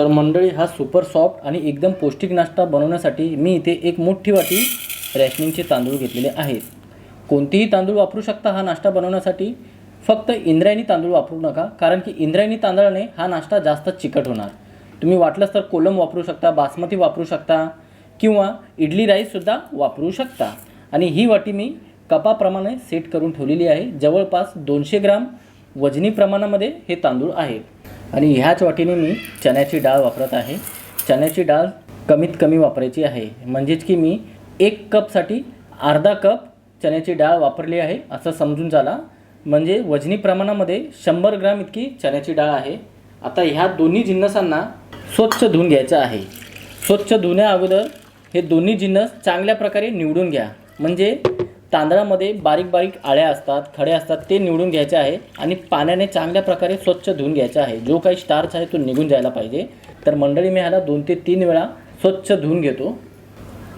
तर मंडळी हा सुपर सॉफ्ट आणि एकदम पौष्टिक नाश्ता बनवण्यासाठी मी इथे एक मोठी वाटी रॅशनिंगचे तांदूळ घेतलेले आहेत. कोणतेही तांदूळ वापरू शकता हा नाश्ता बनवण्यासाठी. फक्त इंद्रायणी तांदूळ वापरू नका कारण की इंद्रायणी तांदळाने हा नाश्ता जास्त चिकट होणार. तुम्ही वाटलंच तर कोलम वापरू शकता बासमती वापरू शकता किंवा इडली राईससुद्धा वापरू शकता. आणि ही वाटी मी कपाप्रमाणे सेट करून ठेवलेली आहे. जवळपास दोनशे ग्राम वजनी प्रमाणामध्ये हे तांदूळ आहेत आणि ह्याच वाटीने मी चण्याची डाळ वापरत आहे. चण्याची डाळ कमीत कमी वापरायची आहे. म्हणजेच की मी एक कपसाठी अर्धा कप चण्याची डाळ वापरली आहे असं समजून झाला. म्हणजे वजनी प्रमाणामध्ये शंभर ग्राम इतकी चण्याची डाळ आहे. आता ह्या दोन्ही जिन्नसांना स्वच्छ धुवून घ्यायचं आहे. स्वच्छ धुण्या अगोदर हे दोन्ही जिन्नस चांगल्या प्रकारे निवडून घ्या. म्हणजे तांदळामध्ये बारीक बारीक आळ्या असतात खडे असतात ते निवडून घ्यायचे आहे आणि पाण्याने चांगल्या प्रकारे स्वच्छ धुवून घ्यायचा आहे. जो काही स्टार्च आहे तो निघून जायला पाहिजे. तर मंडळी मी ह्याला दोन ते तीन वेळा स्वच्छ धुवून घेतो.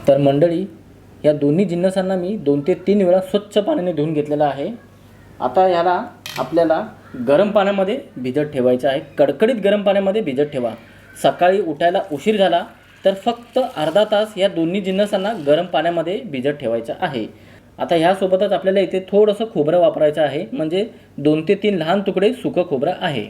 तर मंडळी या दोन्ही जिन्नसांना मी दोन ते तीन वेळा स्वच्छ पाण्याने धुवून घेतलेला आहे. आता ह्याला आपल्याला गरम पाण्यामध्ये भिजत ठेवायचं आहे. कडकडीत गरम पाण्यामध्ये भिजत ठेवा. सकाळी उठायला उशीर झाला तर फक्त अर्धा तास या दोन्ही जिन्नसांना गरम पाण्यामध्ये भिजत ठेवायचं आहे. आता ह्यासोबतच आपल्याला इथे थोडंसं खोबरं वापरायचं आहे. म्हणजे दोन ते तीन लहान तुकडे सुकं खोबरं आहे.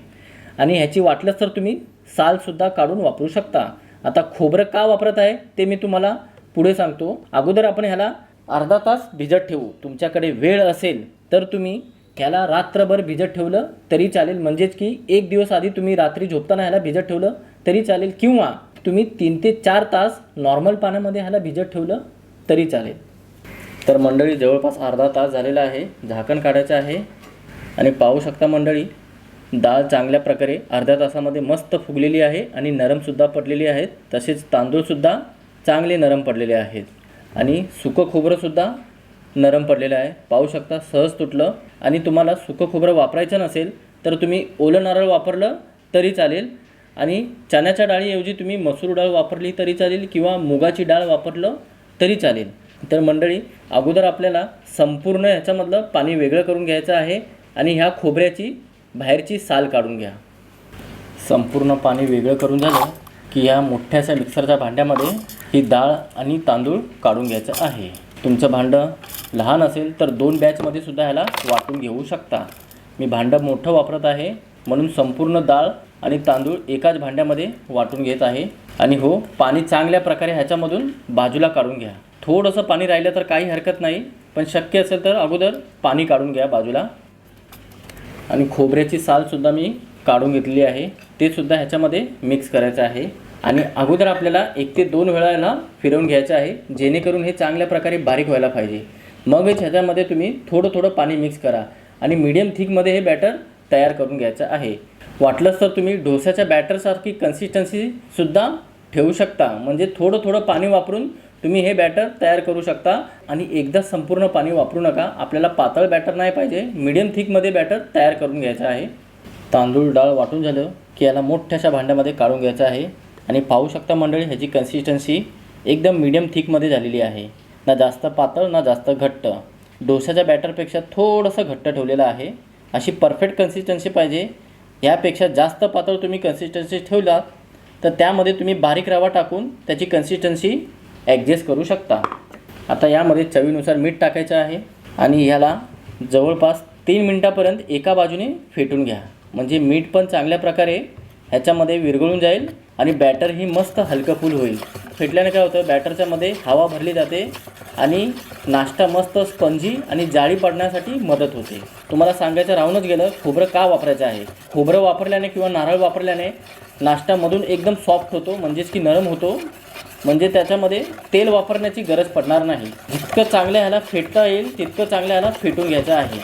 आणि ह्याची वाटलंच तर तुम्ही सालसुद्धा काढून वापरू शकता. आता खोबरं का वापरत आहे ते मी तुम्हाला पुढे सांगतो. अगोदर आपण ह्याला अर्धा तास भिजत ठेवू. तुमच्याकडे वेळ असेल तर तुम्ही ह्याला रात्रभर भिजत ठेवलं तरी चालेल. म्हणजेच की एक दिवस आधी तुम्ही रात्री झोपताना ह्याला भिजत ठेवलं तरी चालेल. किंवा तुम्ही तीन ते चार तास नॉर्मल पाण्यामध्ये ह्याला भिजत ठेवलं तरी चालेल. तर मंडळी जवळपास अर्धा तास झालेला आहे. झाकण काढायचं आहे. आणि पाहू शकता मंडळी डाळ चांगल्या प्रकारे अर्ध्या तासामध्ये मस्त फुगलेली आहे आणि नरमसुद्धा पडलेली आहेत तसेच तांदूळसुद्धा चांगले नरम पडलेले आहेत. आणि सुकं खोबरंसुद्धा नरम पडलेलं आहे. पाहू शकता सहज तुटलं. आणि तुम्हाला सुकं खोबरं वापरायचं नसेल तर तुम्ही ओलं नारळ वापरलं तरी चालेल. आणि चण्याच्या डाळीऐवजी तुम्ही मसूर डाळ वापरली तरी चालेल किंवा मुगाची डाळ वापरलं तरी चालेल. तर मंडळी अगोदर आपल्याला संपूर्ण ह्याच्यामधलं पाणी वेगळं करून घ्यायचं आहे आणि ह्या खोबऱ्याची बाहेरची साल काढून घ्या. संपूर्ण पाणी वेगळं करून झालं की या मोठ्याशा मिक्सरच्या भांड्यामध्ये ही डाळ आणि तांदूळ काढून घ्यायचं आहे. तुमचं भांडं लहान असेल तर दोन बॅचमध्ये सुद्धा ह्याला वाटून घेऊ शकता. मी भांडं मोठं वापरत आहे म्हणून संपूर्ण डाळ आणि तांदूळ एकाच भांड्यामध्ये वाटून घेत आहे. आणि हो पाणी चांगल्या प्रकारे ह्याच्यामधून बाजूला काढून घ्या. थोडंसं पाणी राहिलं तर काही हरकत नाही पण शक्य असेल तर अगोदर पाणी काढून घ्या बाजूला. आणि खोबऱ्याची सालसुद्धा मी काढून घेतलेली आहे ते सुद्धा ह्याच्यामध्ये मिक्स करायचं आहे. आणि अगोदर आपल्याला एक ते दोन वेळा याला फिरवून घ्यायचं आहे जेणेकरून हे चांगल्या प्रकारे बारीक व्हायला पाहिजे. मगच ह्याच्यामध्ये तुम्ही थोडं थोडं पाणी मिक्स करा आणि मीडियम थिकमध्ये हे बॅटर तयार करून घ्यायचं आहे. वाटलंच तर तुम्ही डोस्याच्या बॅटरसारखी कन्सिस्टन्सीसुद्धा ठेवू शकता म्हणजे थोडं थोडं पाणी वापरून तुम्ही हे बॅटर तयार करू शकता आणि एकदा संपूर्ण पाणी वापरू नका. आपल्याला पातळ बॅटर नाही पाहिजे. मीडियम थिकमध्ये बॅटर तयार करून घ्यायचं आहे. तांदूळ डाळ वाटून झालं की याला मोठ्याशा भांड्यामध्ये काढून घ्यायचं आहे. आणि पाहू शकता मंडळी ह्याची कन्सिस्टन्सी एकदम मीडियम थिकमध्ये झालेली आहे. ना जास्त पातळ ना जास्त घट्ट. डोसाच्या बॅटरपेक्षा थोडंसं घट्ट ठेवलेलं आहे. अशी परफेक्ट कन्सिस्टन्सी पाहिजे. यापेक्षा जास्त पातळ तुम्ही कन्सिस्टन्सी ठेवलात तर त्यामध्ये तुम्ही बारीक रवा टाकून त्याची कन्सिस्टन्सी ॲडजस्ट करू शकता. आता यामध्ये चवीनुसार मीठ टाकायचं आहे आणि ह्याला जवळपास तीन मिनटापर्यंत एका बाजूने फेटून घ्या. म्हणजे मीठ पण चांगल्या प्रकारे ह्याच्यामध्ये विरघळून जाईल आणि बॅटर ही मस्त हलकं फुल होईल. फेटल्याने काय होतं बॅटरच्यामध्ये हवा भरली जाते आणि नाश्ता मस्त स्पंजी आणि जाळी पडण्यासाठी मदत होते. तुम्हाला सांगायचं राहूनच गेलं खोबरं का वापरायचं आहे? खोबरं वापरल्याने किंवा नारळ वापरल्याने नाश्त्यामधून एकदम सॉफ्ट होतो म्हणजेच की नरम होतो. म्हणजे त्याच्यामध्ये तेल वापरण्याची गरज पडणार नाही. जितकं चांगलं ह्याला फेटता येईल तितकं चांगलं ह्याला फेटून घ्यायचं आहे.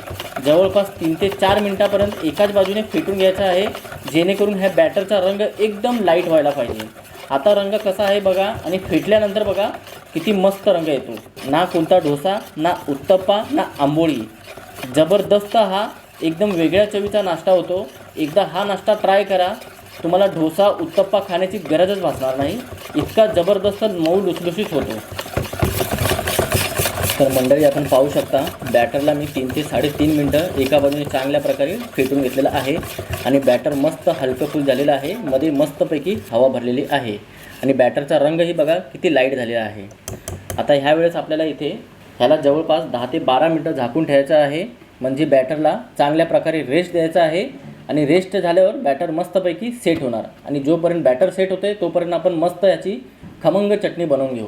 जवळपास तीन ते चार मिनटापर्यंत एकाच बाजूने फेटून घ्यायचं आहे जेणेकरून ह्या बॅटरचा रंग एकदम लाइट व्हायला पाहिजे. आता रंग कसा आहे बघा आणि फेटल्यानंतर बघा किती मस्त रंग येतो. ना कोणता डोसा ना उत्तप्पा ना आंबोळी. जबरदस्त हा एकदम वेगळ्या चवीचा नाश्ता होतो. एकदा हा नाश्ता ट्राय करा. तुम्हाला डोसा उत्तप्पा खाण्याची गरजच भासणार नाही. इतका जबरदस्त मऊ लुसलुसीत होतो. तर मंडळी आपण पाहू शकता बॅटरला मी तीन ते साडेतीन मिनटं एका बाजूने चांगल्या प्रकारे फेटून घेतलेलं आहे आणि बॅटर मस्त हलकं फुल झालेलं आहे. मध्ये मस्तपैकी हवा भरलेली आहे. आणि बॅटरचा रंगही बघा किती लाइट झालेला आहे. आता ह्या वेळेस आपल्याला इथे ह्याला जवळपास दहा ते बारा मिनटं झाकून ठेवायचं आहे. म्हणजे बॅटरला चांगल्या प्रकारे रेस्ट द्यायचा आहे. आणि रेस्ट झाल्यावर बॅटर मस्तपैकी सेट होणार. आणि जोपर्यंत बॅटर सेट होते तोपर्यंत आपण मस्त याची खमंग चटणी बनवून घेऊ.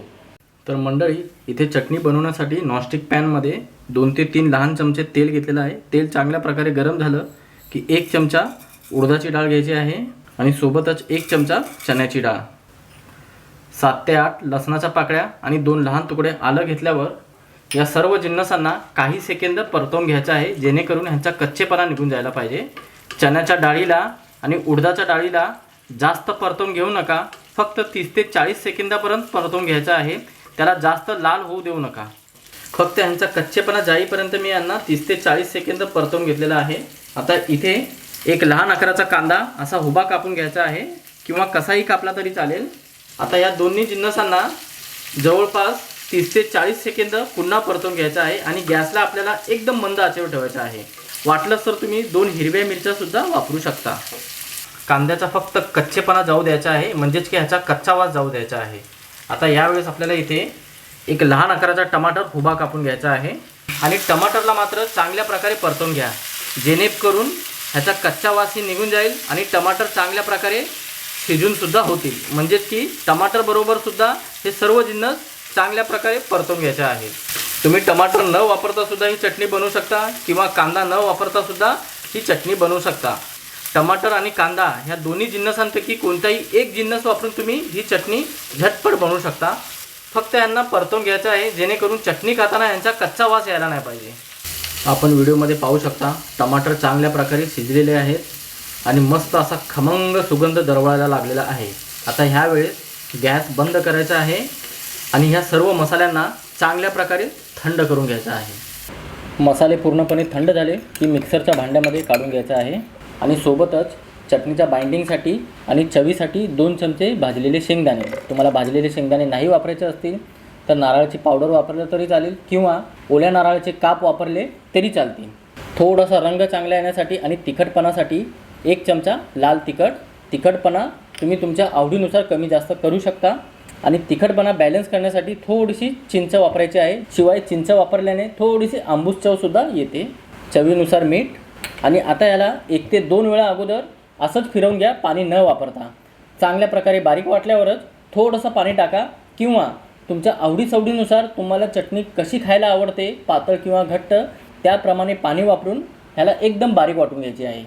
तर मंडळी इथे चटणी बनवण्यासाठी नॉनस्टिक पॅनमध्ये दोन ते तीन लहान चमचे तेल घेतलेलं आहे. तेल चांगल्या प्रकारे गरम झालं की एक चमचा उडदाची डाळ घ्यायची आहे आणि सोबतच एक चमचा चण्याची डाळ. सात ते आठ लसणाच्या पाकळ्या आणि दोन लहान तुकडे आलं घेतल्यावर या सर्व जिन्नसांना काही सेकंद परतवून घ्यायचं आहे जेणेकरून ह्यांचा कच्चेपणा निघून जायला पाहिजे. चण्याच्या डाळीला आणि उडदाच्या डाळीला जास्त परतून घेऊ नका. फक्त तीस ते चाळीस सेकंदापर्यंत परतून घ्यायचं आहे. त्याला जास्त लाल होऊ देऊ नका. फक्त ह्यांचा कच्चेपणा जाईपर्यंत मी यांना तीस ते चाळीस सेकंद परतवून घेतलेला आहे. आता इथे एक लहान आकाराचा कांदा असा उभा कापून घ्यायचा आहे. किंवा कसाही कापला तरी चालेल. आता या दोन्ही जिन्नसांना जवळपास तीस ते चाळीस सेकंद पुन्हा परतवून घ्यायचा आहे. आणि गॅसला आपल्याला एकदम मंद आचेवर ठेवायचा आहे. वाटलंच तर तुम्ही दोन हिरव्या मिरच्यासुद्धा वापरू शकता. कांद्याचा फक्त कच्चेपणा जाऊ द्यायचा आहे म्हणजेच की ह्याचा कच्चा वास जाऊ द्यायचा आहे. आता यावेळेस आपल्याला इथे एक लहान आकाराचा टमाटर उभा कापून घ्यायचा आहे. आणि टमाटरला मात्र चांगल्या प्रकारे परतून घ्या. जेणेकरून ह्याचा कच्चा वासही निघून जाईल आणि टमाटर चांगल्या प्रकारे शिजूनसुद्धा होतील. म्हणजेच की टमाटरबरोबरसुद्धा हे सर्व जिन्नस चांगल्या प्रकारे परतून घ्यायचे आहे तुम्ही टमाटर न वापरता सुद्धा ही चटणी बनवू शकता किंवा कांदा न वापरता सुद्धा ही चटणी बनवू शकता. टमाटर आणि कांदा ह्या दोन्ही जिन्नसांपैकी कोणताही एक जिन्नस वापरून तुम्ही ही चटणी झटपट बनवू शकता. फक्त यांना परतून घ्यायचं आहे जेणेकरून चटणी खाताना यांचा कच्चा वास यायला नाही पाहिजे. आपण व्हिडिओमध्ये पाहू शकता टमाटर चांगल्या प्रकारे शिजलेले आहेत आणि मस्त असा खमंग सुगंध दरवळायला लागलेला आहे. आता ह्यावेळेस गॅस बंद करायचा आहे आणि ह्या सर्व मसाल्यांना चांगल्या प्रकारे थंड करून घ्यायचं आहे. मसाले पूर्णपणे थंड झाले की मिक्सरच्या भांड्यामध्ये काढून घ्यायचं आहे. आणि सोबतच चटणीच्या बाइंडिंगसाठी आणि चवीसाठी दोन चमचे भाजलेले शेंगदाणे. तुम्हाला भाजलेले शेंगदाणे नाही वापरायचे असतील तर नारळाची पावडर वापरलं तरी चालेल किंवा ओल्या नारळाचे काप वापरले तरी चालतील. थोडासा रंग चांगला येण्यासाठी आणि तिखटपणासाठी एक चमचा लाल तिखट. तिखटपणा तुम्ही तुमच्या आवडीनुसार कमी जास्त करू शकता. आणि तिखटपणा बॅलन्स करण्यासाठी थोडीशी चिंच वापरायची आहे. शिवाय चिंच वापरल्याने थोडीशी आंबूस चवसुद्धा येते. चवीनुसार मीठ. आणि आता याला एक ते दोन वेळा अगोदर असंच फिरवून घ्या पाणी न वापरता. चांगल्या प्रकारे बारीक वाटल्यावरच थोडंसं पाणी टाका. किंवा तुमच्या आवडीसवडीनुसार तुम्हाला चटणी कशी खायला आवडते पातळ किंवा घट्ट त्याप्रमाणे पाणी वापरून ह्याला एकदम बारीक वाटून घ्यायची आहे.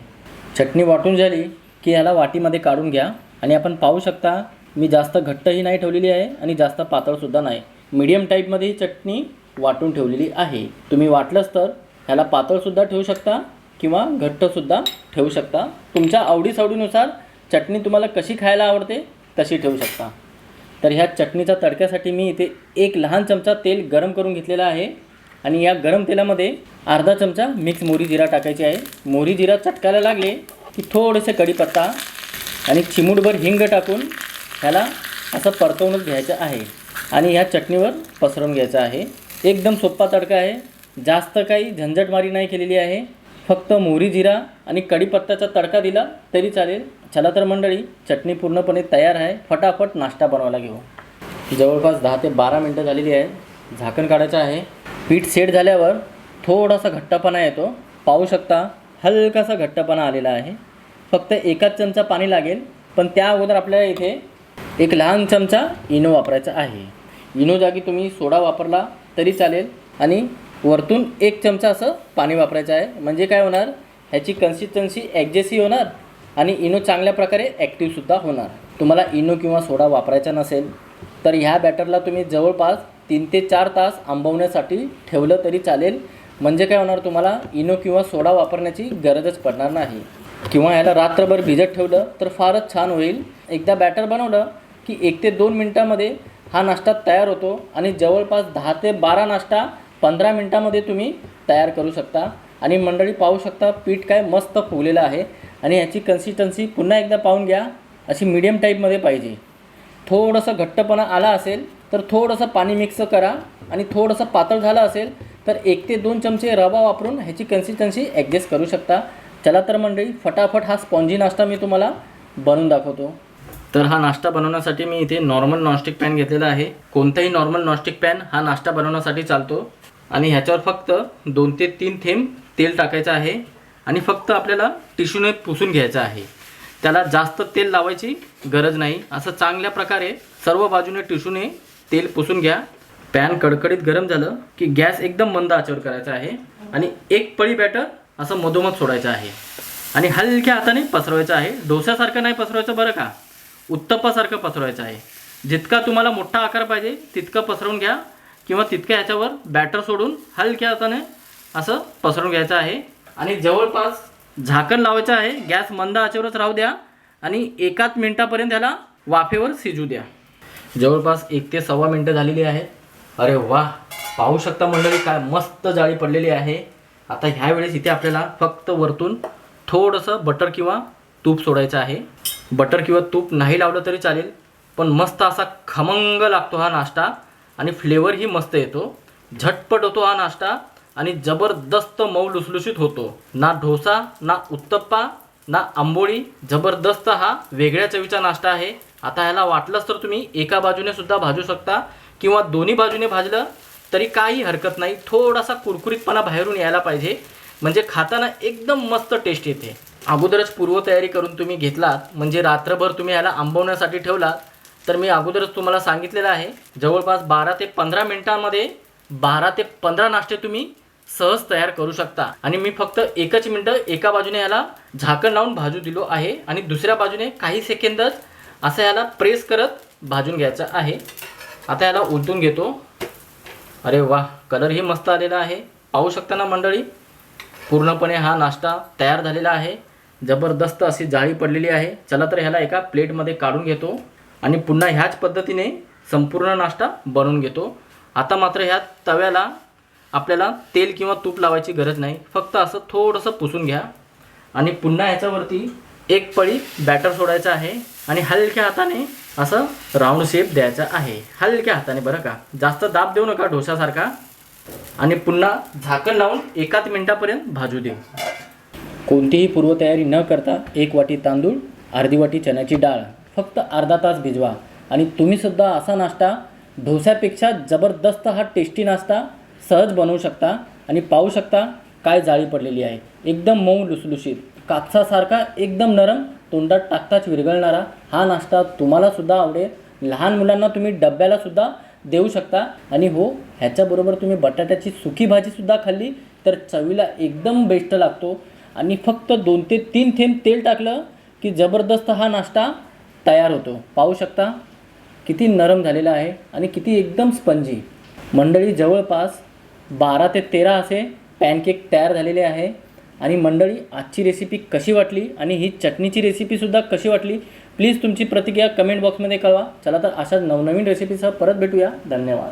चटणी वाटून झाली की ह्याला वाटीमध्ये काढून घ्या. आणि आपण पाहू शकता मी जास्त घट्टही नाही ठेवलेली आहे आणि जास्त पातळसुद्धा नाही. मीडियम टाईपमध्ये ही चटणी वाटून ठेवलेली आहे. तुम्ही वाटलंच तर ह्याला पातळसुद्धा ठेवू शकता किंवा घट्टसुद्धा ठेवू शकता. तुमच्या आवडीसावडीनुसार चटणी तुम्हाला कशी खायला आवडते तशी ठेवू शकता. तर ह्या चटणीच्या तडक्यासाठी मी इथे एक लहान चमचा तेल गरम करून घेतलेला आहे आणि या गरम तेलामध्ये अर्धा चमचा मिक्स मोरी जिरा टाकायची आहे. मोरी जिरा चटकायला लागले की थोडेसे कढीपत्ता आणि चिमूटभर हिंग टाकून ह्याला असं परतवूनच घ्यायचं आहे. आणि ह्या चटणीवर पसरवून घ्यायचं आहे. एकदम सोप्पा तडका आहे. जास्त काही झंझटमारी नाही केलेली आहे. फक्त मोहरी जिरा आणि कढीपत्त्याचा तडका दिला तरी चालेल. चला तर मंडळी चटणी पूर्णपणे तयार आहे. फटाफट नाश्ता बनवायला घेऊ. जवळपास दहा ते बारा मिनटं झालेली आहे. झाकण काढायचं आहे. पीठ सेट झाल्यावर थोडासा घट्टपणा येतो. पाहू शकता हलकासा घट्टपणा आलेला आहे. फक्त एकाच चमचा पाणी लागेल. पण त्या अगोदर आपल्याला इथे एक लहान चमचा इनो वापरायचा आहे. इनो जागी तुम्ही सोडा वापरला तरी चालेल आणि वरतून एक चमचा असं पाणी वापरायचं आहे. म्हणजे काय होणार? ह्याची कन्सिस्टन्सी ॲक्जेसी होणार आणि इनो चांगल्या प्रकारे ॲक्टिव्हसुद्धा होणार. तुम्हाला इनो किंवा सोडा वापरायचा नसेल तर ह्या बॅटरला तुम्ही जवळपास तीन ते चार तास आंबवण्यासाठी ठेवलं तरी चालेल. म्हणजे काय होणार? तुम्हाला इनो किंवा सोडा वापरण्याची गरजच पडणार नाही. किंवा ह्याला रात्रभर भिजत ठेवलं तर फारच छान होईल. एकदा बॅटर बनवलं की एक ते दोन मिनटामध्ये हा नाश्ता तयार होतो आणि जवळपास दहा ते बारा नाश्ता पंधरा मिनटामध्ये तुम्ही तयार करू शकता. आणि मंडळी पाहू शकता पीठ काय मस्त फुगलेलं आहे आणि ह्याची कन्सिस्टन्सी पुन्हा एकदा पाहून घ्या. अशी मीडियम टाईपमध्ये पाहिजे. थोडंसं घट्टपणा आला असेल तर थोडंसं पाणी मिक्स करा. आणि थोडंसं पातळ झालं असेल तर एक ते दोन चमचे रवा वापरून ह्याची कन्सिस्टन्सी ॲडजस्ट करू शकता. चला तर मंडळी फटाफट हा स्पॉन्जी नाश्ता मी तुम्हाला बनवून दाखवतो. तर हा नाश्ता बनवण्यासाठी मी इथे नॉर्मल नॉनस्टिक पॅन घेतलेला आहे. कोणताही नॉर्मल नॉनस्टिक पॅन हा नाश्ता बनवण्यासाठी चालतो. आणि ह्याच्यावर फक्त दोन ते तीन थेंब तेल टाकायचं आहे. आणि फक्त आपल्याला टिश्यूने पुसून घ्यायचं आहे. त्याला जास्त तेल लावायची गरज नाही. असं चांगल्या प्रकारे सर्व बाजूने टिश्यूने तेल पुसून घ्या. पॅन कडकडीत गरम झालं की गॅस एकदम मंद आचेवर करायचा आहे. आणि एक पळी बॅटर असं मधोमध सोडायचं आहे. आणि हलक्या हाताने पसरवायचं आहे. डोस्यासारखं नाही पसरवायचं बरं का? उत्तप्पासारखं पसरवायचं आहे. जितका तुम्हाला मोठा आकार पाहिजे तितकं पसरवून घ्या किंवा तितक्या ह्याच्यावर बॅटर सोडून हलक्या हाताने असं पसरवून घ्यायचं आहे. आणि जवळपास झाकण लावायचं आहे. गॅस मंद आचेवरच राहू द्या आणि एकाच मिनटापर्यंत ह्याला वाफेवर शिजू द्या. जवळपास एक ते सव्वा मिनटं झालेली आहेत. अरे वा पाहू शकता मंडळी काय मस्त जाळी पडलेली आहे. आता ह्या वेळेस इथे आपल्याला फक्त वरतून थोडंसं बटर किंवा तूप सोडायचं आहे. बटर किंवा तूप नाही लावलं तरी चालेल पण मस्त असा खमंग लागतो हा नाश्ता आणि फ्लेवरही मस्त येतो. झटपट होतो हा नाश्ता आणि जबरदस्त मऊ लुसलुशीत होतो. ना डोसा ना उत्तप्पा ना आंबोळी जबरदस्त हा वेगळ्या चवीचा नाश्ता आहे. आता ह्याला वाटलंच तर तुम्ही एका बाजूने सुद्धा भाजू शकता किंवा दोन्ही बाजूने भाजलं तरी काही हरकत नाही. थोडासा कुरकुरीतपणा बाहेरून यायला पाहिजे. म्हणजे खाताना एकदम मस्त टेस्ट येते. अगोदरच पूर्वतयारी करून तुम्ही घेतलात म्हणजे रात्रभर तुम्ही याला आंबवण्यासाठी ठेवलात तर मी अगोदरच तुम्हाला सांगितलेलं आहे जवळपास बारा ते पंधरा मिनिटांमध्ये बारा ते पंधरा नाश्ते तुम्ही सहज तयार करू शकता. आणि मी फक्त एकच मिनटं एका बाजूने याला झाकण लावून भाजू दिलो आहे आणि दुसऱ्या बाजूने काही सेकंदच असं याला प्रेस करत भाजून घ्यायचं आहे. आता याला उलटून घेतो. अरे वा कलरही मस्त आलेला आहे. पाहू शकता ना मंडळी? पूर्णपणे हा नाश्ता तयार झालेला आहे. जबरदस्त अशी जाळी पडलेली आहे. चला तर ह्याला एका प्लेटमध्ये काढून घेतो आणि पुन्हा ह्याच पद्धतीने संपूर्ण नाश्ता बनवून घेतो. आता मात्र ह्या तव्याला आपल्याला तेल किंवा तूप लावायची गरज नाही. फक्त असं थोडंसं पुसून घ्या. आणि पुन्हा ह्याच्यावरती एक पळी बॅटर सोडायचं आहे आणि हलक्या हाताने असं राऊंड शेप द्यायचा आहे. हलक्या हाताने बरं का. जास्त दाब देऊ नका डोशासारखा. आणि पुन्हा झाकण लावून एकाच मिनिटापर्यंत भाजू देऊ. कोणतीही पूर्वतयारी न करता एक वाटी तांदूळ अर्धी वाटी चण्याची डाळ फक्त अर्धा तास भिजवा. आणि तुम्हीसुद्धा असा नाश्ता डोस्यापेक्षा जबरदस्त हा टेस्टी नाश्ता सहज बनवू शकता आणि पाहू शकता काय जाळी पडलेली आहे. एकदम मऊ लुसलुशीत कापसासारखा एकदम नरम तोंडात टाकताच विरघळणारा हा नाश्ता तुम्हालासुद्धा आवडेल. लहान मुलांना तुम्ही डब्यालासुद्धा देऊ शकता. आणि हो ह्याच्याबरोबर तुम्ही बटाट्याची सुकी भाजीसुद्धा खाल्ली तर चवीला एकदम बेस्ट लागतो. आणि फक्त दोन ते तीन थेंब तेल टाकलं की जबरदस्त हा नाश्ता तयार होतो. पाहू शकता किती नरम झालेला आहे आणि किती एकदम स्पंजी. मंडळी जवळपास बारा ते तेरा असे पॅनकेक तयार झालेले आहे आणि मंडळी आजची रेसिपी कशी वाटली आणि ही चटणीची रेसिपीसुद्धा कशी वाटली? प्लीज तुमची प्रतिक्रिया कमेंट बॉक्समध्ये कळवा. चला तर अशाच नवनवीन रेसिपीसह परत भेटूया. धन्यवाद.